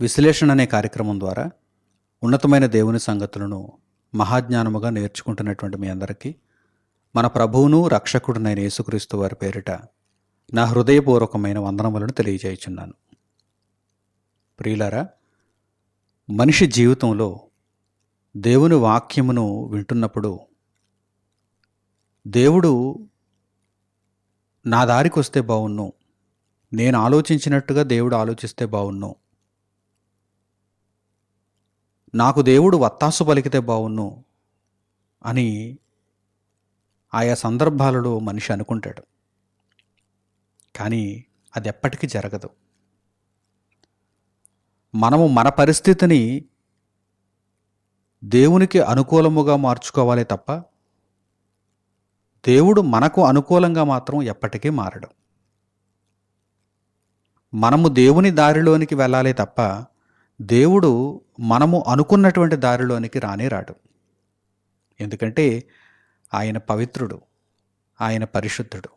విశ్లేషణ అనే కార్యక్రమం ద్వారా ఉన్నతమైన దేవుని సంగతులను మహాజ్ఞానముగా నేర్చుకుంటున్నటువంటి మీ అందరికీ మన ప్రభువును రక్షకుడునైన యేసుక్రీస్తు వారి పేరిట నా హృదయపూర్వకమైన వందనములను తెలియజేయుచున్నాను. ప్రియులారా మనిషి జీవితంలో దేవుని వాక్యమును వింటున్నప్పుడు దేవుడు నా దారికి వస్తే బాగున్ను. నేను ఆలోచించినట్టుగా దేవుడు ఆలోచిస్తే బాగున్ను. నాకు దేవుడు వత్తాసు పలికితే బాగున్ను అని ఆయా సందర్భాలలో మనిషి అనుకుంటాడు. కానీ అది ఎప్పటికీ జరగదు. మనము మన పరిస్థితిని దేవునికి అనుకూలముగా మార్చుకోవాలి తప్ప దేవుడు మనకు అనుకూలంగా మాత్రం ఎప్పటికీ మారడు. మనము దేవుని దారిలోనికి వెళ్ళాలి తప్ప దేవుడు మనము అనుకున్నటువంటి దారిలోనికి రానే రాడు. ఎందుకంటే ఆయన పవిత్రుడు ఆయన పరిశుద్ధుడు.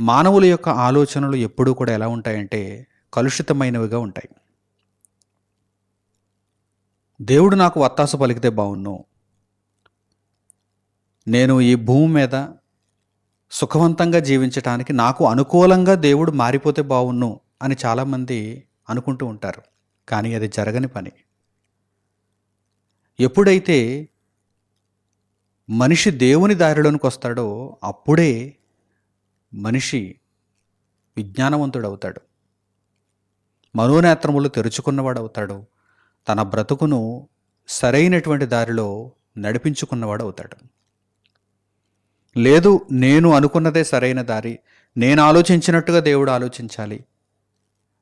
మానవుల యొక్క ఆలోచనలు ఎప్పుడూ కూడా ఎలా ఉంటాయంటే కలుషితమైనవిగా ఉంటాయి. దేవుడు నాకు వత్తాసు పలికితే బాగున్ను. నేను ఈ భూమి మీద సుఖవంతంగా జీవించటానికి నాకు అనుకూలంగా దేవుడు మారిపోతే బాగున్ను అని చాలామంది అనుకుంటూ ఉంటారు. కానీ అది జరగని పని. ఎప్పుడైతే మనిషి దేవుని దారిలోనికి వస్తాడో అప్పుడే మనిషి విజ్ఞానవంతుడవుతాడు. మనోనేత్రములు తెరుచుకున్నవాడు అవుతాడు తన బ్రతుకును సరైనటువంటి దారిలో నడిపించుకున్నవాడు అవుతాడు. లేదు నేను అనుకున్నదే సరైన దారి. నేను ఆలోచించినట్టుగా దేవుడు ఆలోచించాలి.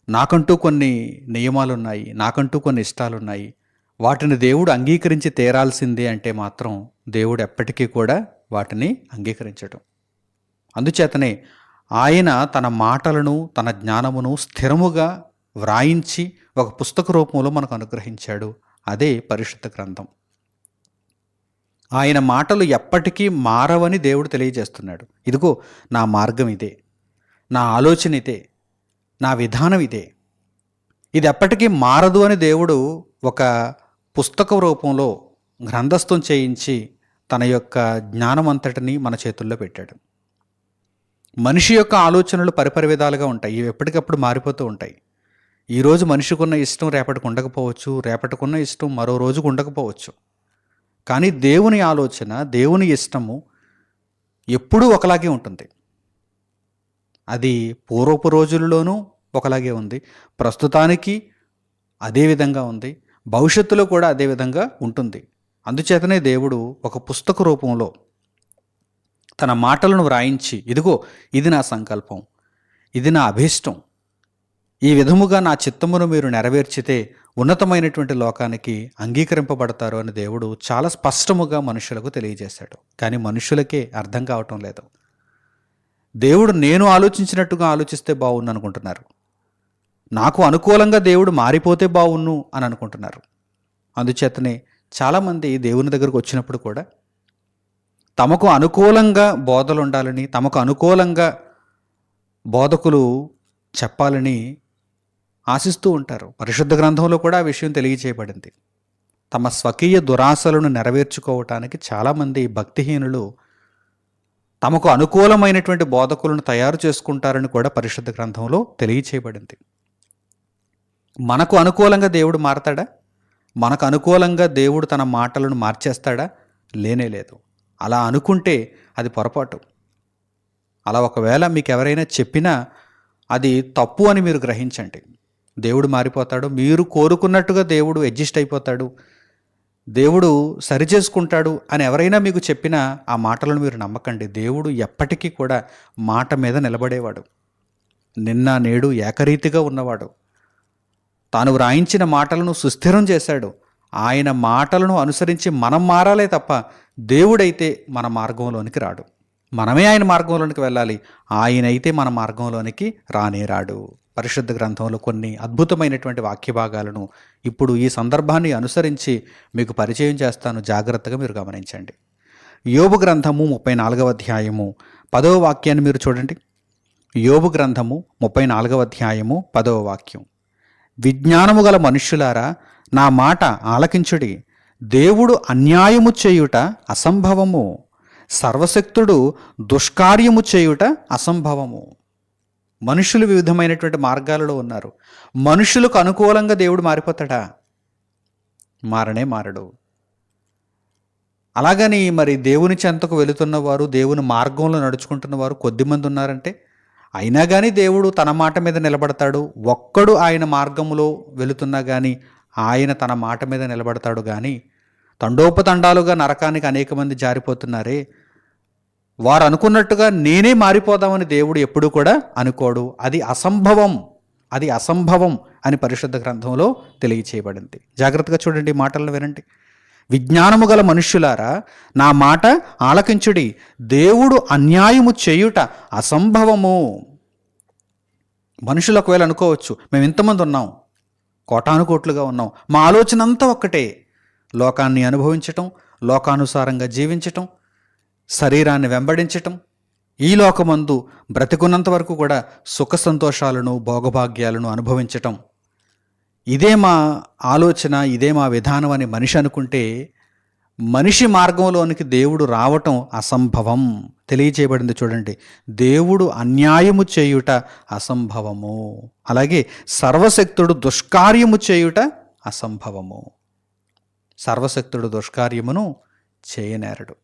నాకంటూ కొన్ని నియమాలున్నాయి నాకంటూ కొన్ని ఇష్టాలున్నాయి. వాటిని దేవుడు అంగీకరించి తీరాల్సిందే అంటే మాత్రం దేవుడు ఎప్పటికీ కూడా వాటిని అంగీకరించడం. అందుచేతనే ఆయన తన మాటలను తన జ్ఞానమును స్థిరముగా వ్రాయించి ఒక పుస్తక రూపంలో మనకు అనుగ్రహించాడు. అదే పరిశుద్ధ గ్రంథం. ఆయన మాటలు ఎప్పటికీ మారవని దేవుడు తెలియజేస్తున్నాడు. ఇదిగో నా మార్గం ఇదే. నా ఆలోచన ఇదే. నా విధానం ఇదే. ఇది ఎప్పటికీ మారదు అని దేవుడు ఒక పుస్తక రూపంలో గ్రంథస్థం చేయించి తన యొక్క జ్ఞానం అంతటిని మన చేతుల్లో పెట్టాడు. మనిషి యొక్క ఆలోచనలు పరిపరి విధాలుగా ఉంటాయి. ఇవి ఎప్పటికప్పుడు మారిపోతూ ఉంటాయి. ఈరోజు మనిషికున్న ఇష్టం రేపటికి ఉండకపోవచ్చు రేపటికున్న ఇష్టం మరో రోజుకు ఉండకపోవచ్చు. కానీ దేవుని ఆలోచన దేవుని ఇష్టము ఎప్పుడూ ఒకలాగే ఉంటుంది. అది పూర్వపు రోజుల్లోనూ ఒకలాగే ఉంది. ప్రస్తుతానికి అదే విధంగా ఉంది. భవిష్యత్తులో కూడా అదే విధంగా ఉంటుంది. అందుచేతనే దేవుడు ఒక పుస్తక రూపంలో తన మాటలను వ్రాయించి ఇదిగో ఇది నా సంకల్పం. ఇది నా అభీష్టం. ఈ విధముగా నా చిత్తమును మీరు నెరవేర్చితే ఉన్నతమైనటువంటి లోకానికి అంగీకరింపబడతారు అని దేవుడు చాలా స్పష్టముగా మనుషులకు తెలియజేశాడు. కానీ మనుషులకే అర్థం కావటం లేదు. దేవుడు నేను ఆలోచించినట్టుగా ఆలోచిస్తే బాగుండు అనుకుంటున్నారు. నాకు అనుకూలంగా దేవుడు మారిపోతే బాగున్ను అని అనుకుంటున్నారు. అందుచేతనే చాలామంది దేవుని దగ్గరకు వచ్చినప్పుడు కూడా తమకు అనుకూలంగా బోధలు ఉండాలని తమకు అనుకూలంగా బోధకులు చెప్పాలని ఆశిస్తూ ఉంటారు. పరిశుద్ధ గ్రంథంలో కూడా ఆ విషయం తెలియచేయబడింది. తమ స్వకీయ దురాశలను నెరవేర్చుకోవటానికి చాలామంది భక్తిహీనులు తమకు అనుకూలమైనటువంటి బోధకులను తయారు చేసుకుంటారని కూడా పరిశుద్ధ గ్రంథంలో తెలియచేయబడింది. మనకు అనుకూలంగా దేవుడు మారతాడా? మనకు అనుకూలంగా దేవుడు తన మాటలను మార్చేస్తాడా? లేనే లేదు. అలా అనుకుంటే అది పొరపాటు. అలా ఒకవేళ మీకు ఎవరైనా చెప్పినా అది తప్పు అని మీరు గ్రహించండి. దేవుడు మారిపోతాడు. మీరు కోరుకున్నట్టుగా దేవుడు అడ్జస్ట్ అయిపోతాడు. దేవుడు సరిచేసుకుంటాడు అని ఎవరైనా మీకు చెప్పినా ఆ మాటలను మీరు నమ్మకండి. దేవుడు ఎప్పటికీ కూడా మాట మీద నిలబడేవాడు. నిన్న నేడు ఏకరీతిగా ఉన్నవాడు. తాను వ్రాయించిన మాటలను సుస్థిరం చేశాడు. ఆయన మాటలను అనుసరించి మనం మారాలే తప్ప దేవుడైతే మన మార్గంలోనికి రాడు. మనమే ఆయన మార్గంలోనికి వెళ్ళాలి. ఆయన అయితే మన మార్గంలోనికి రానే రాడు పరిశుద్ధ గ్రంథంలో కొన్ని అద్భుతమైనటువంటి వాక్య భాగాలను ఇప్పుడు ఈ సందర్భాన్ని అనుసరించి మీకు పరిచయం చేస్తాను. జాగ్రత్తగా మీరు గమనించండి. యోబు గ్రంథము ముప్పై నాలుగవ అధ్యాయము పదవ వాక్యాన్ని మీరు చూడండి. యోబు గ్రంథము ముప్పై నాలుగవ అధ్యాయము పదవ వాక్యం. విజ్ఞానము గల మనుష్యులారా నా మాట ఆలకించుడి. దేవుడు అన్యాయము చేయుట అసంభవము. సర్వశక్తుడు దుష్కార్యము చేయుట అసంభవము. మనుషులు వివిధమైనటువంటి మార్గాలలో ఉన్నారు. మనుషులకు అనుకూలంగా దేవుడు మారిపోతాడా? మారనే మారడు. అలాగని మరి దేవుని చెంతకు వెళుతున్న వారు దేవుని మార్గంలో నడుచుకుంటున్న వారు కొద్దిమంది ఉన్నారంటే అయినా కానీ దేవుడు తన మాట మీద నిలబడతాడు. ఒక్కడు ఆయన మార్గములో వెళుతున్నా కానీ ఆయన తన మాట మీద నిలబడతాడు కానీ తండోపతండాలుగా నరకానికి అనేక మంది జారిపోతున్నారే. వారు అనుకున్నట్టుగా నేనే మారిపోదామని దేవుడు ఎప్పుడూ కూడా అనుకోడు. అది అసంభవం. అది అసంభవం అని పరిశుద్ధ గ్రంథంలో తెలియచేయబడింది. జాగ్రత్తగా చూడండి మాటలను వినండి. విజ్ఞానము గల మనుష్యులారా నా మాట ఆలకించుడి. దేవుడు అన్యాయము చేయుట అసంభవము. మనుషులు ఒకవేళ అనుకోవచ్చు మేము ఇంతమంది ఉన్నాం కోటానుకోట్లుగా ఉన్నాం. మా ఆలోచన అంతా ఒక్కటే. లోకాన్ని అనుభవించటం లోకానుసారంగా జీవించటం శరీరాన్ని వెంబడించటం ఈ లోకమందు బ్రతికున్నంత వరకు కూడా సుఖ సంతోషాలను భోగభాగ్యాలను అనుభవించటం. ఇదే మా ఆలోచన ఇదే మా విధానం అని మనిషి అనుకుంటే మనిషి మార్గంలోనికి దేవుడు రావటం అసంభవం. తెలియచేయబడింది చూడండి. దేవుడు అన్యాయము చేయుట అసంభవము. అలాగే సర్వశక్తుడు దుష్కార్యము చేయుట అసంభవము. సర్వశక్తుడు దుష్కార్యమును చేయనేరడు.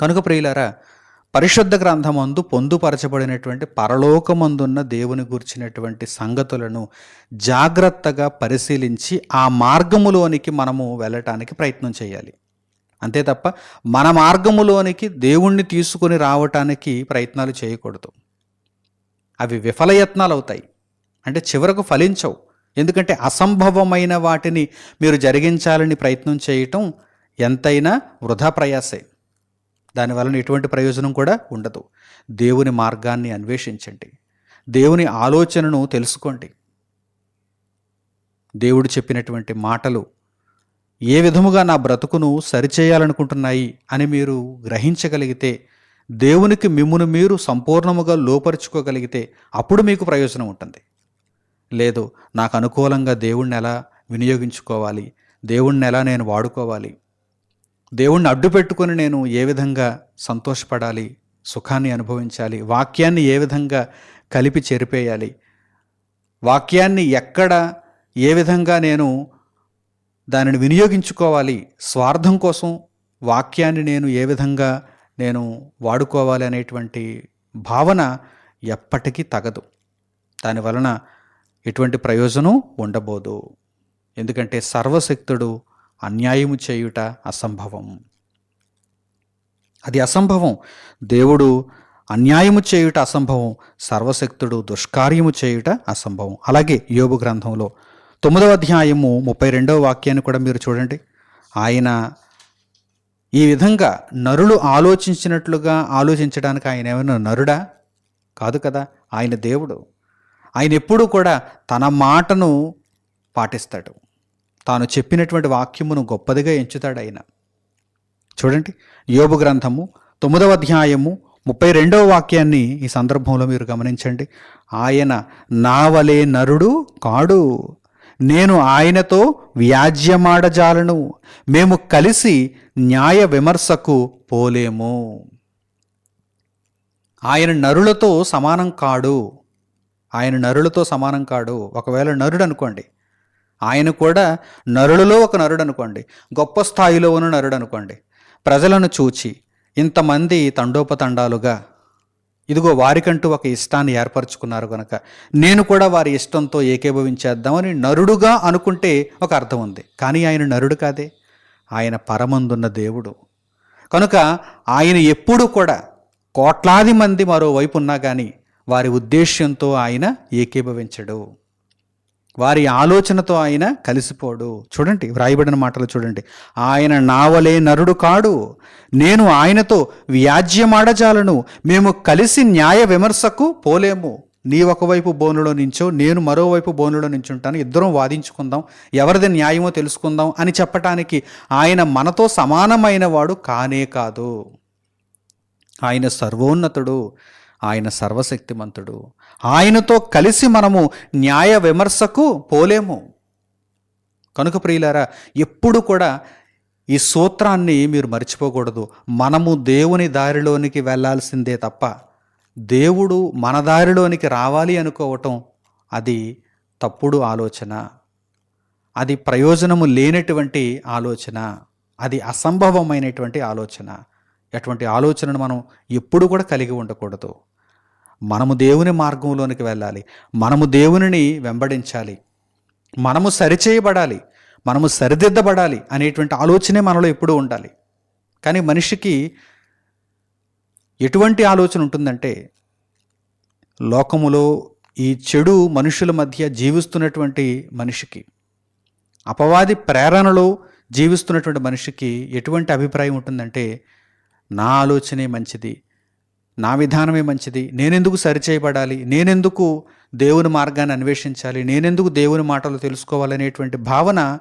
కనుక ప్రియులారా పరిశుద్ధ గ్రంథమందు పొందుపరచబడినటువంటి పరలోకమందున్న దేవుని గుర్చినటువంటి సంగతులను జాగ్రత్తగా పరిశీలించి ఆ మార్గములోనికి మనము వెళ్ళటానికి ప్రయత్నం చేయాలి. అంతే తప్ప మన మార్గములోనికి దేవుణ్ణి తీసుకొని రావటానికి ప్రయత్నాలు చేయకూడదు. అవి విఫలయత్నాలు అవుతాయి అంటే చివరకు ఫలించవు. ఎందుకంటే అసంభవమైన వాటిని మీరు జరిగించాలని ప్రయత్నం చేయటం ఎంతైనా వృధా ప్రయాసే. దానివలన ఎటువంటి ప్రయోజనం కూడా ఉండదు. దేవుని మార్గాన్ని అన్వేషించండి. దేవుని ఆలోచనను తెలుసుకోండి. దేవుడు చెప్పినటువంటి మాటలు ఏ విధముగా నా బ్రతుకును సరిచేయాలనుకుంటున్నాయి అని మీరు గ్రహించగలిగితే దేవునికి మిమ్మును మీరు సంపూర్ణముగా లోపరుచుకోగలిగితే అప్పుడు మీకు ప్రయోజనం ఉంటుంది. లేదు నాకు అనుకూలంగా దేవుణ్ణి ఎలా వినియోగించుకోవాలి? దేవుణ్ణి ఎలా నేను వాడుకోవాలి? దేవుణ్ణి అడ్డు పెట్టుకొని నేను ఏ విధంగా సంతోషపడాలి సుఖాన్ని అనుభవించాలి వాక్యాన్ని ఏ విధంగా కలిపి చెరిపేయాలి వాక్యాన్ని ఎక్కడ ఏ విధంగా నేను దానిని వినియోగించుకోవాలి స్వార్థం కోసం వాక్యాన్ని నేను ఏ విధంగా నేను వాడుకోవాలి అనేటువంటి భావన ఎప్పటికీ తగదు. దానివలన ఎటువంటి ప్రయోజనం ఉండబోదు. ఎందుకంటే సర్వశక్తుడు అన్యాయము చేయుట అసంభవం. అది అసంభవం. దేవుడు అన్యాయము చేయుట అసంభవం సర్వశక్తుడు దుష్కార్యము చేయుట అసంభవం. అలాగే యోగు గ్రంథంలో తొమ్మిదవ అధ్యాయము ముప్పై రెండవ వాక్యాన్ని కూడా మీరు చూడండి. ఆయన ఈ విధంగా నరులు ఆలోచించినట్లుగా ఆలోచించడానికి ఆయన ఏమైనా నరుడా? కాదు కదా ఆయన దేవుడు. ఆయన ఎప్పుడూ కూడా తన మాటను పాటిస్తాడు. తాను చెప్పినటువంటి వాక్యమును గొప్పదిగా ఎంచుతాడు ఆయన. చూడండి యోబు గ్రంథము తొమ్మిదవ అధ్యాయము ముప్పై రెండవ వాక్యాన్ని ఈ సందర్భంలో మీరు గమనించండి. ఆయన నా వలే నరుడు కాడు. నేను ఆయనతో వ్యాజ్యమాడజాలను. మేము కలిసి న్యాయ విమర్శకు పోలేము. ఆయన నరులతో సమానం కాడు. ఆయన నరులతో సమానం కాడు. ఒకవేళ నరుడు అనుకోండి ఆయన కూడా నరులలో ఒక నరుడు అనుకోండి గొప్ప స్థాయిలో ఉన్న నరుడు అనుకోండి. ప్రజలను చూచి ఇంతమంది తండోపతండాలుగా ఇదిగో వారికంటూ ఒక ఇష్టాన్ని ఏర్పరచుకున్నారు కనుక నేను కూడా వారి ఇష్టంతో ఏకీభవించేద్దామని నరుడుగా అనుకుంటే ఒక అర్థం ఉంది. కానీ ఆయన నరుడు కాదే. ఆయన పరమందున్న దేవుడు. కనుక ఆయన ఎప్పుడూ కూడా కోట్లాది మంది మరోవైపు ఉన్నా కానీ వారి ఉద్దేశ్యంతో ఆయన ఏకీభవించడు. వారి ఆలోచనతో ఆయన కలిసిపోడు. చూడండి వ్రాయబడిన మాటలు చూడండి. ఆయన నావలే నరుడు కాడు. నేను ఆయనతో వ్యాజ్యమాడజాలను. మేము కలిసి న్యాయ విమర్శకు పోలేము. నీ ఒకవైపు బోనులో నించో నేను మరోవైపు బోనులో నించుంటాను. ఇద్దరం వాదించుకుందాం. ఎవరిది న్యాయమో తెలుసుకుందాం అని చెప్పటానికి ఆయన మనతో సమానమైన వాడు కానే కాదు. ఆయన సర్వోన్నతుడు. ఆయన సర్వశక్తిమంతుడు. ఆయనతో కలిసి మనము న్యాయ విమర్శకు పోలేము. కనుక ప్రియులారా ఎప్పుడు కూడా ఈ సూత్రాన్ని మీరు మర్చిపోకూడదు. మనము దేవుని దారిలోనికి వెళ్ళాల్సిందే తప్ప దేవుడు మన దారిలోనికి రావాలి అనుకోవటం అది తప్పుడు ఆలోచన. అది ప్రయోజనము లేనటువంటి ఆలోచన. అది అసంభవమైనటువంటి ఆలోచన. అటువంటి ఆలోచనను మనం ఎప్పుడు కూడా కలిగి ఉండకూడదు. మనము దేవుని మార్గంలోనికి వెళ్ళాలి. మనము దేవునిని వెంబడించాలి. మనము సరిచేయబడాలి. మనము సరిదిద్దబడాలి అనేటువంటి ఆలోచనే మనలో ఎప్పుడూ ఉండాలి. కానీ మనిషికి ఎటువంటి ఆలోచన ఉంటుందంటే లోకములో ఈ చెడు మనుషుల మధ్య జీవిస్తున్నటువంటి మనిషికి అపవాది ప్రేరణలో జీవిస్తున్నటువంటి మనిషికి ఎటువంటి అభిప్రాయం ఉంటుందంటే నా ఆలోచనే మంచిది నా విధానమే మంచిది నేనెందుకు సరిచేయబడాలి నేనెందుకు దేవుని మార్గాన్ని అన్వేషించాలి నేనెందుకు దేవుని మాటలు తెలుసుకోవాలనేటువంటి భావన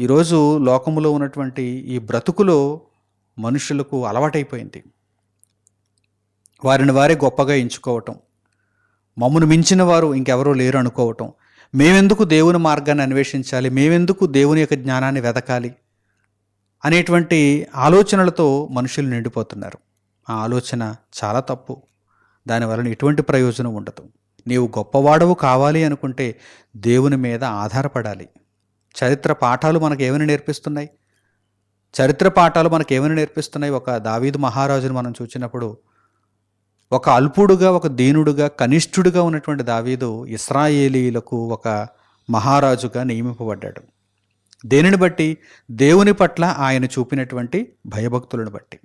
ఈరోజు లోకములో ఉన్నటువంటి ఈ బ్రతుకులో మనుషులకు అలవాటైపోయింది. వారిని వారే గొప్పగా ఎంచుకోవటం మమ్మను మించిన వారు ఇంకెవరూ లేరు అనుకోవటం మేమెందుకు దేవుని మార్గాన్ని అన్వేషించాలి మేమెందుకు దేవుని యొక్క జ్ఞానాన్ని వెతకాలి అనేటువంటి ఆలోచనలతో మనుషులు నిండిపోతున్నారు. ఆ ఆలోచన చాలా తప్పు. దానివలన ఎటువంటి ప్రయోజనం ఉండదు. నీవు గొప్పవాడవు కావాలి అనుకుంటే దేవుని మీద ఆధారపడాలి. చరిత్ర పాఠాలు మనకు ఏమని నేర్పిస్తున్నాయి? చరిత్ర పాఠాలు మనకు ఏమని నేర్పిస్తున్నాయి? ఒక దావీదు మహారాజును మనం చూసినప్పుడు ఒక అల్పుడుగా ఒక దీనుడుగా కనిష్ఠుడుగా ఉన్నటువంటి దావీదు ఇస్రాయేలీలకు ఒక మహారాజుగా నియమింపబడ్డాడు. దేనిని బట్టి? దేవుని పట్ల ఆయన చూపినటువంటి భయభక్తులను బట్టి.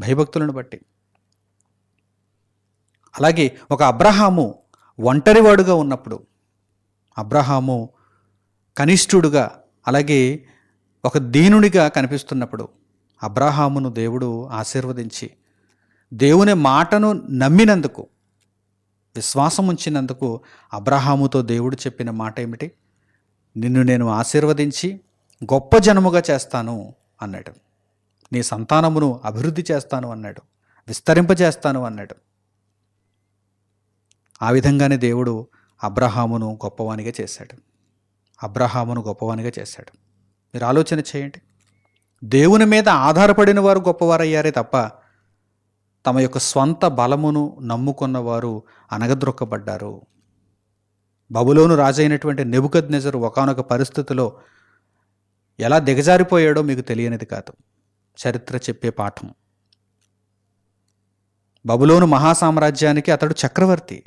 భయభక్తులను బట్టి. అలాగే ఒక అబ్రహాము ఒంటరివాడుగా ఉన్నప్పుడు అబ్రహాము కనిష్ఠుడుగా అలాగే ఒక దీనునిగా కనిపిస్తున్నప్పుడు అబ్రహామును దేవుడు ఆశీర్వదించి దేవుని మాటను నమ్మినందుకు విశ్వాసం ఉంచినందుకు అబ్రహాముతో దేవుడు చెప్పిన మాట ఏమిటి నిన్ను నేను ఆశీర్వదించి గొప్ప జనముగా చేస్తాను అన్నాడు. నీ సంతానమును అభివృద్ధి చేస్తాను అన్నాడు. విస్తరింపజేస్తాను అన్నాడు. ఆ విధంగానే దేవుడు అబ్రహామును గొప్పవానిగా చేశాడు. అబ్రహామును గొప్పవానిగా చేశాడు. మీరు ఆలోచన చేయండి. దేవుని మీద ఆధారపడిన వారు గొప్పవారయ్యారే తప్ప తమ యొక్క స్వంత బలమును నమ్ముకున్న వారు అనగద్రొక్కబడ్డారు. బబులోను రాజైనటువంటి నెబుకద్ నెజరు ఒకనొక పరిస్థితిలో ఎలా దిగజారిపోయాడో మీకు తెలియనిది కాదు. చరిత్ర చెప్పే పాఠం. బబులోను మహాసామ్రాజ్యానికి అతడు చక్రవర్తి.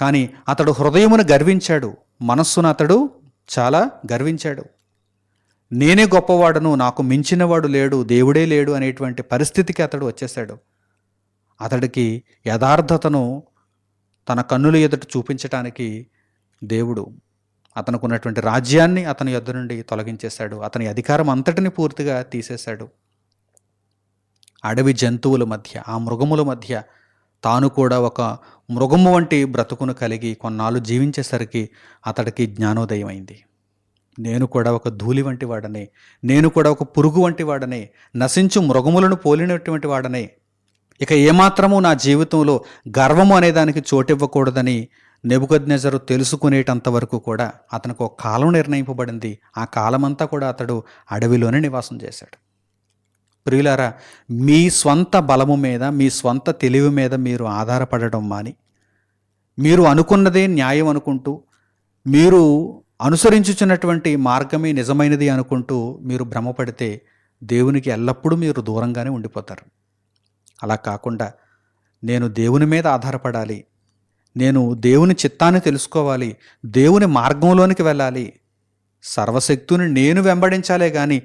కానీ అతడు హృదయమును గర్వించాడు. మనస్సును అతడు చాలా గర్వించాడు. నేనే గొప్పవాడను నాకు మించినవాడు లేడు దేవుడే లేడు అనేటువంటి పరిస్థితికి అతడు వచ్చేశాడు. అతడికి యథార్థతను తన కన్నుల ఎదుట చూపించటానికి దేవుడు అతనికి ఉన్నటువంటి రాజ్యాన్ని అతని యొద్ద నుండి తొలగించేశాడు. అతని అధికారం అంతటిని పూర్తిగా తీసేశాడు. అడవి జంతువుల మధ్య ఆ మృగముల మధ్య తాను కూడా ఒక మృగము వంటి బ్రతుకును కలిగి కొన్నాళ్ళు జీవించేసరికి అతడికి జ్ఞానోదయం అయింది. నేను కూడా ఒక ధూళి వంటి వాడనే నేను కూడా ఒక పురుగు వంటి వాడనే నశించు మృగములను పోలినటువంటి వాడనే ఇక ఏమాత్రము నా జీవితంలో గర్వము అనేదానికి చోటివ్వకూడదని నెబుకద్నెజరు తెలుసుకునేటంత వరకు కూడా అతనికి ఒక కాలం నిర్ణయింపబడింది. ఆ కాలమంతా కూడా అతడు అడవిలోనే నివాసం చేశాడు. ప్రియులారా మీ స్వంత బలము మీద మీ స్వంత తెలివి మీద మీరు ఆధారపడడం మాని మీరు అనుకున్నదే న్యాయం అనుకుంటూ మీరు అనుసరించుచున్నటువంటి మార్గమే నిజమైనది అనుకుంటూ మీరు భ్రమపడితే దేవునికి ఎల్లప్పుడూ మీరు దూరంగానే ఉండిపోతారు. అలా కాకుండా నేను దేవుని మీద ఆధారపడాలి నేను దేవుని చిత్తాన్ని తెలుసుకోవాలి. దేవుని మార్గంలోనికి వెళ్ళాలి. సర్వశక్తుని నేను వెంబడించాలే కానీ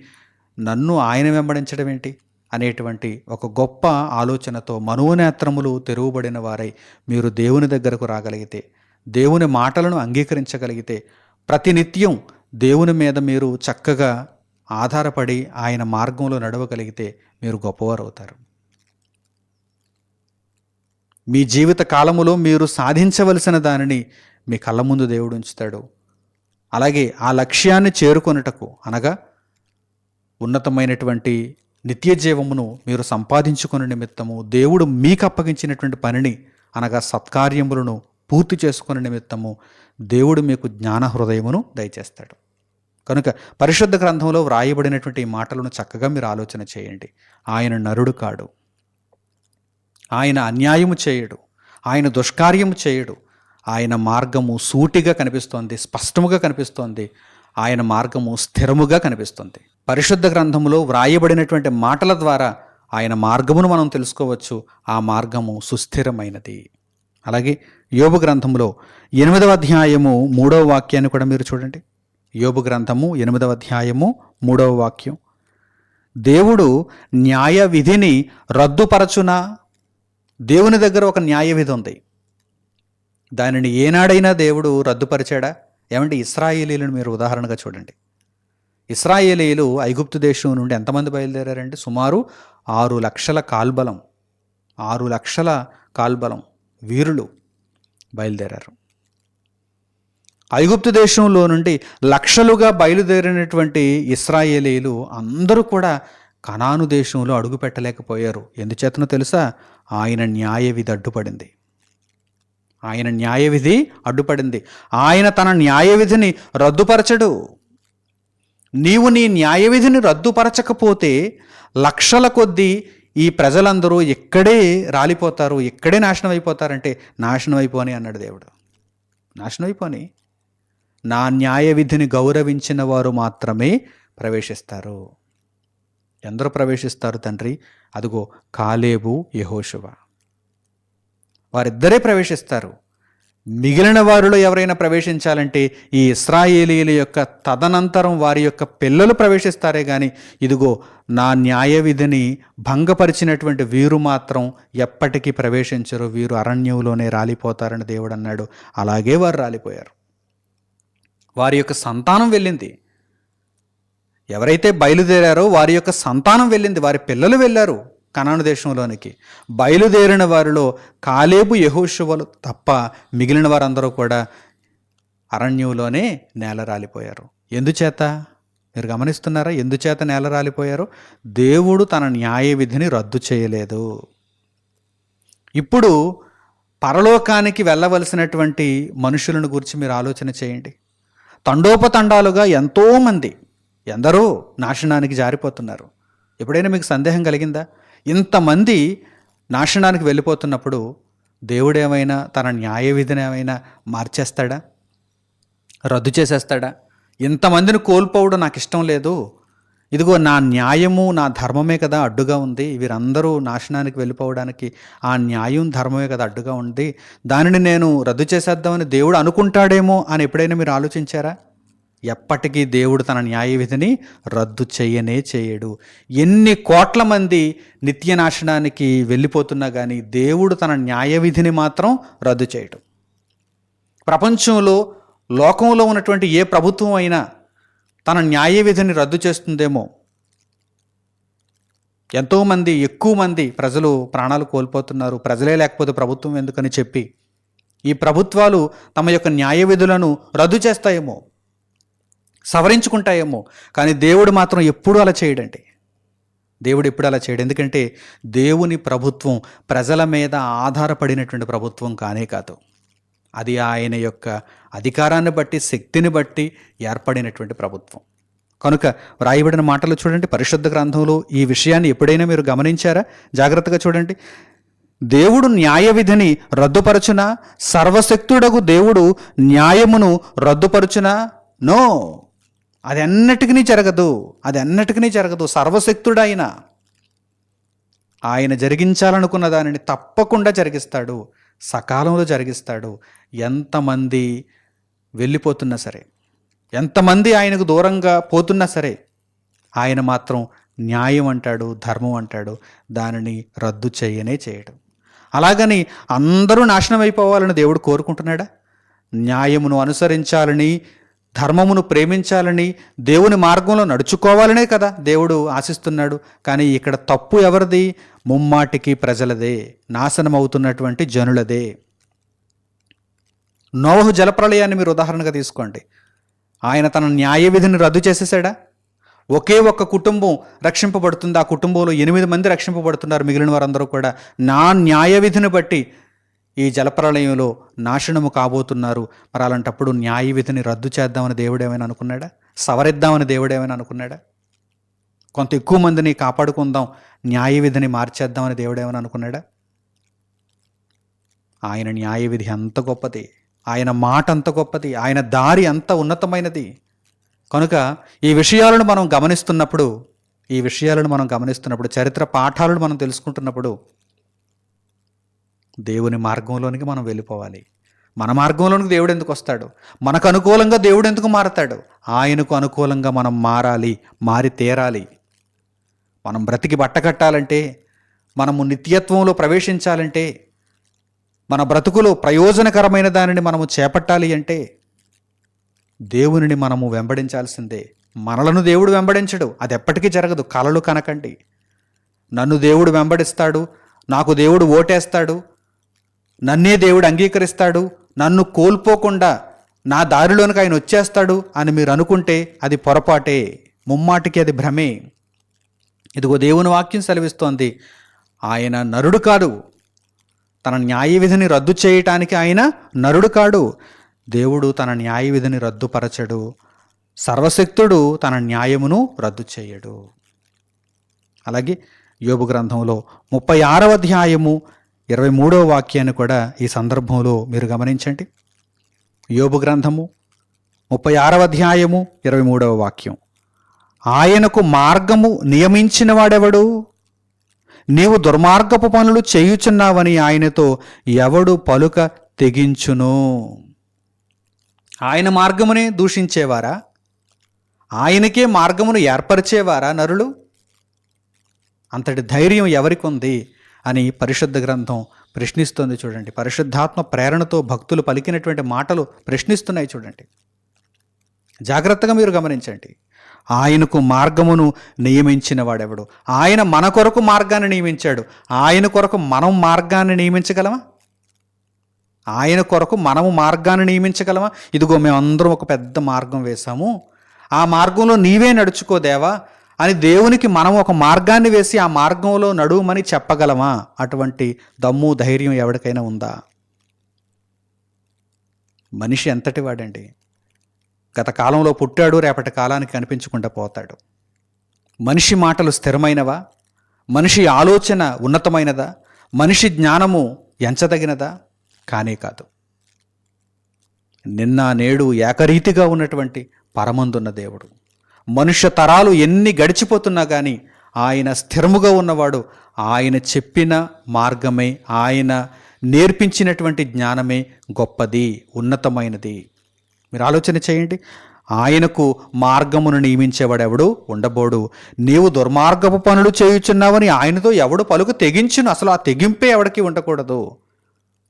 నన్ను ఆయన వెంబడించడం ఏంటి? అనేటువంటి ఒక గొప్ప ఆలోచనతో మనోనేత్రములు తెరువబడిన వారై మీరు దేవుని దగ్గరకు రాగలిగితే దేవుని మాటలను అంగీకరించగలిగితే ప్రతినిత్యం దేవుని మీద మీరు చక్కగా ఆధారపడి ఆయన మార్గంలో నడవగలిగితే మీరు గొప్పవారు అవుతారు మీ జీవిత కాలములో మీరు సాధించవలసిన దానిని మీ కళ్ళ ముందు దేవుడు ఉంచుతాడు. అలాగే ఆ లక్ష్యాన్ని చేరుకొనుటకు అనగా ఉన్నతమైనటువంటి నిత్య జీవమును మీరు సంపాదించుకునే నిమిత్తము దేవుడు మీకు అప్పగించినటువంటి పనిని అనగా సత్కార్యములను పూర్తి చేసుకునే నిమిత్తము దేవుడు మీకు జ్ఞాన హృదయమును దయచేస్తాడు. కనుక పరిశుద్ధ గ్రంథంలో వ్రాయబడినటువంటి ఈ మాటలను చక్కగా మీరు ఆలోచన చేయండి. ఆయన నరుడు కాడు. ఆయన అన్యాయము చేయడు ఆయన దుష్కార్యము చేయడు. ఆయన మార్గము సూటిగా కనిపిస్తోంది స్పష్టముగా కనిపిస్తోంది. ఆయన మార్గము స్థిరముగా కనిపిస్తుంది. పరిశుద్ధ గ్రంథములో వ్రాయబడినటువంటి మాటల ద్వారా ఆయన మార్గమును మనం తెలుసుకోవచ్చు. ఆ మార్గము సుస్థిరమైనది. అలాగే యోబు గ్రంథంలో ఎనిమిదవ అధ్యాయము మూడవ వాక్యాన్ని కూడా మీరు చూడండి. యోబు గ్రంథము ఎనిమిదవ అధ్యాయము మూడవ వాక్యం. దేవుడు న్యాయ విధిని రద్దుపరచునా? దేవుని దగ్గర ఒక న్యాయ విధి ఉంది. దానిని ఏనాడైనా దేవుడు రద్దుపరిచాడా? ఏమంటే ఇస్రాయేలీలను మీరు ఉదాహరణగా చూడండి. ఇస్రాయేలీలు ఐగుప్తు దేశం నుండి ఎంతమంది బయలుదేరారంటే సుమారు ఆరు లక్షల కాల్బలం ఆరు లక్షల కాల్బలం వీరులు బయలుదేరారు. ఐగుప్తు దేశంలో నుండి లక్షలుగా బయలుదేరినటువంటి ఇస్రాయేలీలు అందరూ కూడా కనాను దేశంలో అడుగుపెట్టలేకపోయారు. ఎందుచేతనో తెలుసా? ఆయన న్యాయవిధి అడ్డుపడింది. ఆయన న్యాయ విధి అడ్డుపడింది. ఆయన తన న్యాయవిధిని రద్దుపరచడు. నీవు నీ న్యాయవిధిని రద్దుపరచకపోతే లక్షల కొద్దీ ఈ ప్రజలందరూ ఇక్కడే రాలిపోతారు ఇక్కడే నాశనం అయిపోతారంటే నాశనం అయిపోని అన్నాడు దేవుడు. నాశనం అయిపోని నా న్యాయ విధిని గౌరవించిన వారు మాత్రమే ప్రవేశిస్తారు. ఎందరూ ప్రవేశిస్తారు తండ్రి? అదిగో కాలేబు యహోశువ వారిద్దరే ప్రవేశిస్తారు. మిగిలిన వారిలో ఎవరైనా ప్రవేశించాలంటే ఈ ఇస్రాయేలీల యొక్క తదనంతరం వారి యొక్క పిల్లలు ప్రవేశిస్తారే కానీ ఇదిగో నా న్యాయ విధిని భంగపరిచినటువంటి వీరు మాత్రం ఎప్పటికీ ప్రవేశించరు. వీరు అరణ్యంలోనే రాలిపోతారని దేవుడు అన్నాడు. అలాగే వారు రాలిపోయారు. వారి యొక్క సంతానం వెళ్ళింది. ఎవరైతే బయలుదేరారో వారి యొక్క సంతానం వెళ్ళింది వారి పిల్లలు వెళ్ళారు కనాను దేశంలోనికి. బయలుదేరిన వారిలో కాలేబు యహోషువలు తప్ప మిగిలిన వారందరూ కూడా అరణ్యంలోనే నేల రాలిపోయారు. ఎందుచేత? మీరు గమనిస్తున్నారా? ఎందుచేత నేల రాలిపోయారు? దేవుడు తన న్యాయ విధిని రద్దు చేయలేదు. ఇప్పుడు పరలోకానికి వెళ్ళవలసినటువంటి మనుషులను గురించి మీరు ఆలోచన చేయండి. తండోపతండాలుగా ఎంతోమంది ఎందరో నాశనానికి జారిపోతున్నారు. ఎప్పుడైనా మీకు సందేహం కలిగిందా? ఇంతమంది నాశనానికి వెళ్ళిపోతున్నప్పుడు దేవుడేమైనా తన న్యాయ విధిని ఏమైనా మార్చేస్తాడా? రద్దు చేసేస్తాడా? ఇంతమందిని కోల్పోవడం నాకు ఇష్టం లేదు. ఇదిగో నా న్యాయము నా ధర్మమే కదా అడ్డుగా ఉంది. వీరందరూ నాశనానికి వెళ్ళిపోవడానికి ఆ న్యాయం ధర్మమే కదా అడ్డుగా ఉంది. దానిని నేను రద్దు చేసేద్దామని దేవుడు అనుకుంటాడేమో అని ఎప్పుడైనా మీరు ఆలోచించారా? ఎప్పటికీ దేవుడు తన న్యాయ విధిని రద్దు చేయనే చేయడు. ఎన్ని కోట్ల మంది నిత్య నాశనానికి వెళ్ళిపోతున్నా కానీ దేవుడు తన న్యాయ విధిని మాత్రం రద్దు చేయడు. ప్రపంచంలో లోకంలో ఉన్నటువంటి ఏ ప్రభుత్వం అయినా తన న్యాయ విధిని రద్దు చేస్తుందేమో ఎంతోమంది ఎక్కువ మంది ప్రజలు ప్రాణాలు కోల్పోతున్నారు. ప్రజలే లేకపోతే ప్రభుత్వం ఎందుకని చెప్పి ఈ ప్రభుత్వాలు తమ యొక్క న్యాయ విధులను రద్దు చేస్తాయేమో. సవరించుకుంటాయేమో. కానీ దేవుడు మాత్రం ఎప్పుడూ అలా చేయడండి దేవుడు ఎప్పుడు అలా చేయడు. ఎందుకంటే దేవుని ప్రభుత్వం ప్రజల మీద ఆధారపడినటువంటి ప్రభుత్వం కానే కాదు. అది ఆయన యొక్క అధికారాన్ని బట్టి శక్తిని బట్టి ఏర్పడినటువంటి ప్రభుత్వం. కనుక వ్రాయబడిన మాటలు చూడండి. పరిశుద్ధ గ్రంథంలో ఈ విషయాన్ని ఎప్పుడైనా మీరు గమనించారా? జాగ్రత్తగా చూడండి. దేవుడు న్యాయ విధిని రద్దుపరచునా? సర్వశక్తుడగు దేవుడు న్యాయమును రద్దుపరచునా? నో. అది అన్నిటికీ జరగదు అది అన్నిటికీ జరగదు. సర్వశక్తుడైన ఆయన జరిగించాలనుకున్న దానిని తప్పకుండా జరిగిస్తాడు సకాలంలో జరిగిస్తాడు. ఎంతమంది వెళ్ళిపోతున్నా సరే ఎంతమంది ఆయనకు దూరంగా పోతున్నా సరే ఆయన మాత్రం న్యాయం అంటాడు ధర్మం అంటాడు దానిని రద్దు చేయనే చేయడం. అలాగని అందరూ నాశనం అయిపోవాలని దేవుడు కోరుకుంటున్నాడా? న్యాయమును అనుసరించాలని ధర్మమును ప్రేమించాలని దేవుని మార్గంలో నడుచుకోవాలనే కదా దేవుడు ఆశిస్తున్నాడు. కానీ ఇక్కడ తప్పు ఎవరిది? ముమ్మాటికి ప్రజలదే. నాశనం అవుతున్నటువంటి జనులదే. నోవహు జలప్రళయాన్ని మీరు ఉదాహరణగా తీసుకోండి. ఆయన తన న్యాయ విధిని రద్దు చేసేసాడా? ఒకే ఒక్క కుటుంబం రక్షింపబడుతుంది. ఆ కుటుంబంలో ఎనిమిది మంది రక్షింపబడుతున్నారు మిగిలిన వారందరూ కూడా. నా న్యాయ విధిని బట్టి ఈ జలప్రళయంలో నాశనము కాబోతున్నారు. మరి అలాంటప్పుడు న్యాయ విధిని రద్దు చేద్దామని దేవుడేమైనా అనుకున్నాడా? సవరిద్దామని దేవుడేమైనా అనుకున్నాడా? కొంత ఎక్కువ మందిని కాపాడుకుందాం న్యాయ విధిని మార్చేద్దామని దేవుడేమైనా అనుకున్నాడా? ఆయన న్యాయ విధి అంత గొప్పది. ఆయన మాట అంత గొప్పది. ఆయన దారి అంత ఉన్నతమైనది. కనుక ఈ విషయాలను మనం గమనిస్తున్నప్పుడు ఈ విషయాలను మనం గమనిస్తున్నప్పుడు చరిత్ర పాఠాలను మనం తెలుసుకుంటున్నప్పుడు దేవుని మార్గంలోనికి మనం వెళ్ళిపోవాలి. మన మార్గంలోనికి దేవుడు ఎందుకు వస్తాడు? మనకు అనుకూలంగా దేవుడు ఎందుకు మారతాడు? ఆయనకు అనుకూలంగా మనం మారాలి మారి తీరాలి. మనం బ్రతికి బట్టకట్టాలంటే మనము నిత్యత్వంలో ప్రవేశించాలంటే మన బ్రతుకులో ప్రయోజనకరమైన దానిని మనము చేపట్టాలి అంటే దేవునిని మనము వెంబడించాల్సిందే. మనలను దేవుడు వెంబడించడు. అది ఎప్పటికీ జరగదు. కలలు కనకండి. నన్ను దేవుడు వెంబడిస్తాడు. నాకు దేవుడు ఓటేస్తాడు. నన్నే దేవుడు అంగీకరిస్తాడు నన్ను కోల్పోకుండా నా దారిలోనికి ఆయన వచ్చేస్తాడు అని మీరు అనుకుంటే అది పొరపాటే. ముమ్మాటికి అది భ్రమే. ఇదిగో దేవుని వాక్యం సెలవిస్తోంది. ఆయన నరుడు కాడు. తన న్యాయ విధిని రద్దు చేయటానికి ఆయన నరుడు కాడు. దేవుడు తన న్యాయ విధిని రద్దుపరచడు. సర్వశక్తుడు తన న్యాయమును రద్దు చేయడు. అలాగే యోబు గ్రంథంలో ముప్పై ఆరవ అధ్యాయము ఇరవై మూడవ వాక్యాన్ని కూడా ఈ సందర్భంలో మీరు గమనించండి. యోబు గ్రంథము ముప్పై ఆరవ అధ్యాయము ఇరవై మూడవ వాక్యం. ఆయనకు మార్గము నియమించిన వాడెవడు? నీవు దుర్మార్గపు పనులు చేయుచున్నావని ఆయనతో ఎవడు పలుక తెగించును? ఆయన మార్గమునే దూషించేవారా? ఆయనకే మార్గమును ఏర్పరిచేవారా నరులు? అంతటి ధైర్యం ఎవరికి ఉంది అని పరిశుద్ధ గ్రంథం ప్రశ్నిస్తుంది చూడండి. పరిశుద్ధాత్మ ప్రేరణతో భక్తులు పలికినటువంటి మాటలు ప్రశ్నిస్తున్నాయి చూడండి. జాగ్రత్తగా మీరు గమనించండి. ఆయనకు మార్గమును నియమించిన వాడెవడు? ఆయన మన కొరకు మార్గాన్ని నియమించాడు. ఆయన కొరకు మనం మార్గాన్ని నియమించగలమా? ఆయన కొరకు మనము మార్గాన్ని నియమించగలమా? ఇదిగో మేమందరం ఒక పెద్ద మార్గం వేశాము. ఆ మార్గంలో నీవే నడుచుకోదేవా అని దేవునికి మనం ఒక మార్గాన్ని వేసి ఆ మార్గంలో నడువమని చెప్పగలమా? అటువంటి దమ్ము ధైర్యం ఎవరికైనా ఉందా? మనిషి ఎంతటి వాడండి? గత కాలంలో పుట్టాడు రేపటి కాలానికి కనిపించకుండా పోతాడు. మనిషి మాటలు స్థిరమైనవా? మనిషి ఆలోచన ఉన్నతమైనదా? మనిషి జ్ఞానము ఎంచదగినదా? కానే కాదు. నిన్న నేడు ఏకరీతిగా ఉన్నటువంటి పరమందున్న దేవుడు. మనుష్య తరాలు ఎన్ని గడిచిపోతున్నా కానీ ఆయన స్థిరముగా ఉన్నవాడు ఆయన చెప్పిన మార్గమే ఆయన నేర్పించినటువంటి జ్ఞానమే గొప్పది ఉన్నతమైనది. మీరు ఆలోచన చేయండి. ఆయనకు మార్గమును నియమించేవాడెవడు ఉండబోడు. నీవు దుర్మార్గపు పనులు చేయుచున్నావని ఆయనతో ఎవడు పలుకు తెగించును. అసలు ఆ తెగింపే ఎవడికి ఉండకూడదు.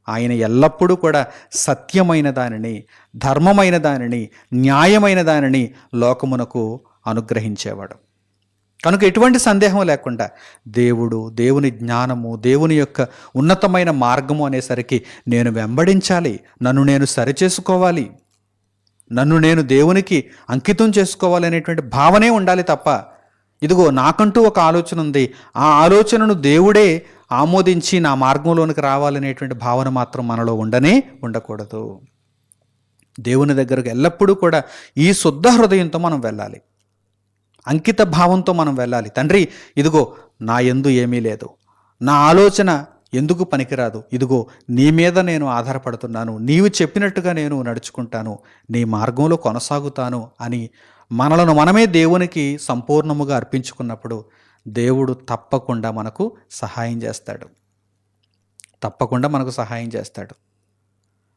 ఆయన ఎల్లప్పుడూ కూడా సత్యమైన దానిని ధర్మమైన దానిని న్యాయమైన దానిని లోకమునకు అనుగ్రహించేవాడు. కనుక ఎటువంటి సందేహం లేకుండా దేవుడు దేవుని జ్ఞానము దేవుని యొక్క ఉన్నతమైన మార్గము అనేసరికి నేను వెంబడించాలి నన్ను నేను సరిచేసుకోవాలి నన్ను నేను దేవునికి అంకితం చేసుకోవాలి అనేటువంటి భావనే ఉండాలి తప్ప ఇదిగో నాకంటూ ఒక ఆలోచన ఉంది. ఆ ఆలోచనను దేవుడే ఆమోదించి నా మార్గంలోనికి రావాలనేటువంటి భావన మాత్రం మనలో ఉండనే ఉండకూడదు. దేవుని దగ్గరకు ఎల్లప్పుడూ కూడా ఈ శుద్ధ హృదయంతో మనం వెళ్ళాలి. అంకిత భావంతో మనం వెళ్ళాలి. తండ్రి ఇదిగో నా ఎందు ఏమీ లేదు. నా ఆలోచన ఎందుకు పనికిరాదు? ఇదిగో నీ మీద నేను ఆధారపడుతున్నాను. నీవు చెప్పినట్టుగా నేను నడుచుకుంటాను. నీ మార్గంలో కొనసాగుతాను అని మనలను మనమే దేవునికి సంపూర్ణముగా అర్పించుకున్నప్పుడు దేవుడు తప్పకుండా మనకు సహాయం చేస్తాడు. తప్పకుండా మనకు సహాయం చేస్తాడు.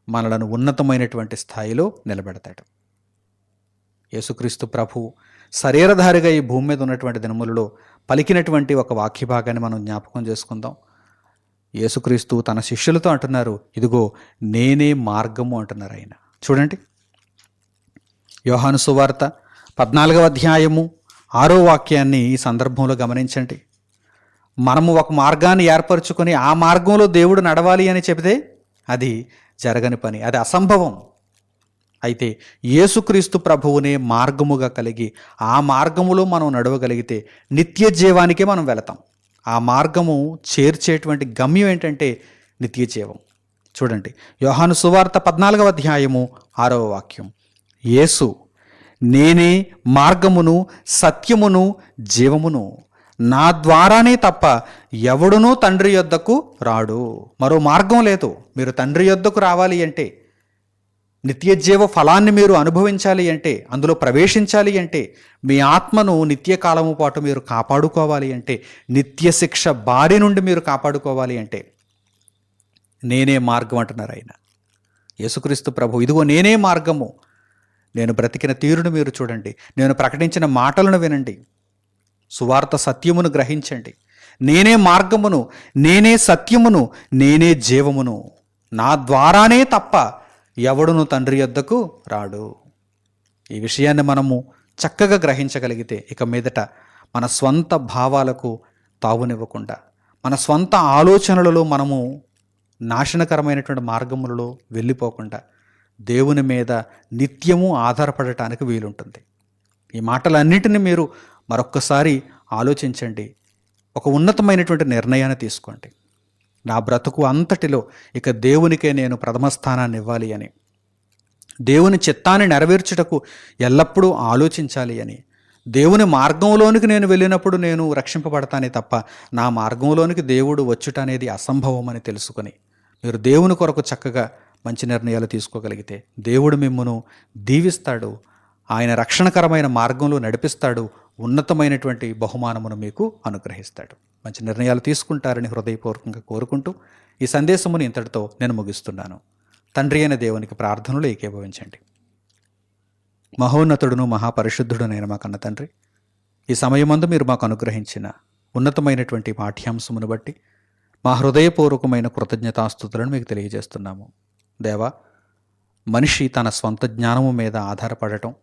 మనలను ఉన్నతమైనటువంటి స్థాయిలో నిలబెడతాడు. యేసుక్రీస్తు ప్రభు శరీరధారిగా ఈ భూమి మీద ఉన్నటువంటి దినములలో పలికినటువంటి ఒక వాక్య భాగాన్ని మనం జ్ఞాపకం చేసుకుందాం. యేసుక్రీస్తు తన శిష్యులతో అంటున్నారు ఇదిగో నేనే మార్గము అంటున్నారు ఆయన. చూడండి. యోహాను సువార్త పద్నాలుగవ అధ్యాయము ఆరో వాక్యాన్ని ఈ సందర్భంలో గమనించండి. మనము ఒక మార్గాన్ని ఏర్పరచుకొని ఆ మార్గంలో దేవుడు నడవాలి అని చెబితే అది జరగని పని అది అసంభవం. అయితే యేసుక్రీస్తు ప్రభువునే మార్గముగా కలిగి ఆ మార్గములో మనం నడవగలిగితే నిత్య జీవానికే మనం వెళతాం. ఆ మార్గము చేర్చేటువంటి గమ్యం ఏంటంటే నిత్య జీవం చూడండి యోహాను సువార్త పద్నాలుగవ అధ్యాయము ఆరవ వాక్యం. యేసు నేనే మార్గమును సత్యమును జీవమును. నా ద్వారానే తప్ప ఎవడునూ తండ్రి యొద్దకు రాడు. మరో మార్గం లేదు. మీరు తండ్రి యొద్దకు రావాలి అంటే నిత్యజీవ ఫలాన్ని మీరు అనుభవించాలి అంటే అందులో ప్రవేశించాలి అంటే మీ ఆత్మను నిత్యకాలము పాటు మీరు కాపాడుకోవాలి అంటే నిత్య శిక్ష బారి నుండి మీరు కాపాడుకోవాలి అంటే నేనే మార్గం అంటున్నారు ఆయన. యేసుక్రీస్తు ప్రభు ఇదిగో నేనే మార్గము. నేను బ్రతికిన తీరును మీరు చూడండి. నేను ప్రకటించిన మాటలను వినండి. సువార్త సత్యమును గ్రహించండి. నేనే మార్గమును నేనే సత్యమును నేనే జీవమును. నా ద్వారానే తప్ప ఎవడును తండ్రి యొద్దకు రాడు. ఈ విషయాన్ని మనము చక్కగా గ్రహించగలిగితే ఇక మీదట మన స్వంత భావాలకు తావునివ్వకుండా మన స్వంత ఆలోచనలలో మనము నాశనకరమైనటువంటి మార్గములలో వెళ్ళిపోకుండా దేవుని మీద నిత్యము ఆధారపడటానికి వీలుంటుంది. ఈ మాటలన్నిటిని మీరు మరొక్కసారి ఆలోచించండి. ఒక ఉన్నతమైనటువంటి నిర్ణయాన్ని తీసుకోండి. నా బ్రతుకు అంతటిలో ఇక దేవునికే నేను ప్రథమ స్థానాన్ని ఇవ్వాలి అని. దేవుని చిత్తాన్ని నెరవేర్చుటకు ఎల్లప్పుడూ ఆలోచించాలి అని. దేవుని మార్గంలోనికి నేను వెళ్ళినప్పుడు నేను రక్షింపబడతానే తప్ప నా మార్గంలోనికి దేవుడు వచ్చుట అనేది అసంభవం అని తెలుసుకొని. మీరు దేవుని కొరకు చక్కగా మంచి నిర్ణయాలు తీసుకోగలిగితే దేవుడు మిమ్మను దీవిస్తాడు ఆయన రక్షణకరమైన మార్గంలో నడిపిస్తాడు ఉన్నతమైనటువంటి బహుమానమును మీకు అనుగ్రహిస్తాడు. మంచి నిర్ణయాలు తీసుకుంటారని హృదయపూర్వకంగా కోరుకుంటూ ఈ సందేశమును ఇంతటితో నేను ముగిస్తున్నాను. తండ్రి అయిన దేవునికి ప్రార్థనలు ఏకీభవించండి. మహోన్నతుడును మహాపరిశుద్ధుడునైన మా కన్న తండ్రి ఈ సమయమందు మీరు మాకు అనుగ్రహించిన ఉన్నతమైనటువంటి పాఠ్యాంశమును బట్టి మా హృదయపూర్వకమైన కృతజ్ఞతాస్థుతులను మీకు తెలియజేస్తున్నాము. దేవా మనిషి తన స్వంత జ్ఞానము మీద ఆధారపడటం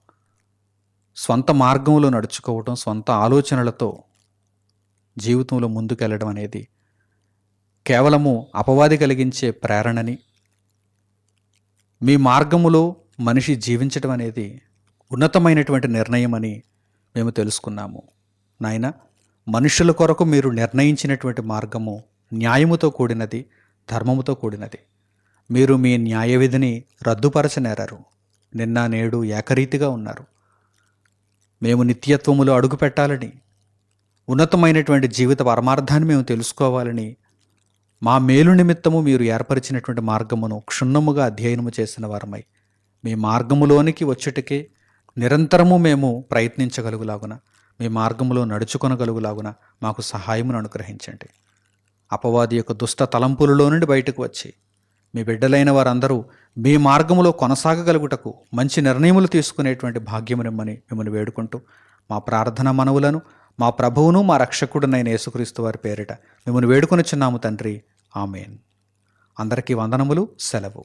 స్వంత మార్గంలో నడుచుకోవటం స్వంత ఆలోచనలతో జీవితంలో ముందుకెళ్ళడం అనేది కేవలము అపవాది కలిగించే ప్రేరణని మీ మార్గములో మనిషి జీవించడం అనేది ఉన్నతమైనటువంటి నిర్ణయం అని మేము తెలుసుకున్నాము. నాయన మనుషుల కొరకు మీరు నిర్ణయించినటువంటి మార్గము న్యాయముతో కూడినది ధర్మముతో కూడినది. మీరు మీ న్యాయ విధిని రద్దుపరచనేరారు. నిన్న నేడు ఏకరీతిగా ఉన్నారు. మేము నిత్యత్వములో అడుగు పెట్టాలని ఉన్నతమైనటువంటి జీవిత పరమార్థాన్ని మేము తెలుసుకోవాలని మా మేలు నిమిత్తము మీరు ఏర్పరిచినటువంటి మార్గమును క్షుణ్ణముగా అధ్యయనము చేసిన వారమై మీ మార్గములోనికి వచ్చుటకే నిరంతరము మేము ప్రయత్నించగలుగులాగున మీ మార్గములో నడుచుకొనగలుగులాగున మాకు సహాయమును అనుగ్రహించండి. అపవాది యొక్క దుష్ట తలంపులలో నుండి బయటకు వచ్చి మీ బిడ్డలైన వారందరూ మీ మార్గములో కొనసాగగలుగుటకు మంచి నిర్ణయములు తీసుకునేటువంటి భాగ్యమునిమ్మని మిమ్మల్ని వేడుకుంటూ మా ప్రార్థన మనవులను మా ప్రభువును మా రక్షకుడునైన యేసుక్రీస్తు వారి పేరిట మిమ్మల్ని వేడుకొనిచున్నాము తండ్రి. ఆమెన్. అందరికీ వందనములు సెలవు.